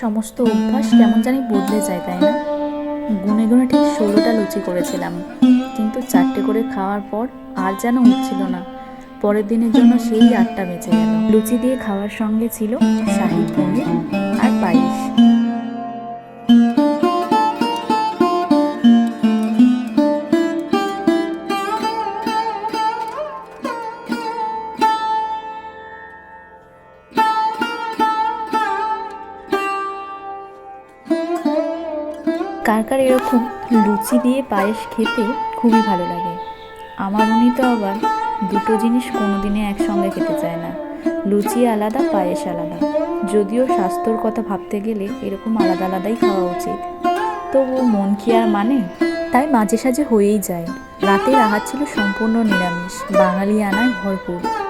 সমস্ত অভ্যাস কেমন জানি বদলে যায়, তাই না? গুনে গুনে ঠিক ষোলোটা লুচি করেছিলাম। কিন্তু চারটে করে খাওয়ার পর আর যেন উঠছিল না। পরের দিনের জন্য সেই আটটা বেঁচে গেল। লুচি দিয়ে খাওয়ার সঙ্গে ছিল শাহি। কার কার এরকম লুচি দিয়ে পায়েস খেতে খুবই ভালো লাগে। আমার উনি তো আবার দুটো জিনিস কোনো দিনে একসঙ্গে খেতে চায় না। লুচি আলাদা, পায়েস আলাদা। যদিও স্বাস্থ্যর কথা ভাবতে গেলে এরকম আলাদা আলাদাই খাওয়া উচিত। তবু মন কি আর মানে? তাই মাঝে সাঝে হয়েই যায়। রাতের আহার ছিল সম্পূর্ণ নিরামিষ। বাঙালি আনায় ভরপুর।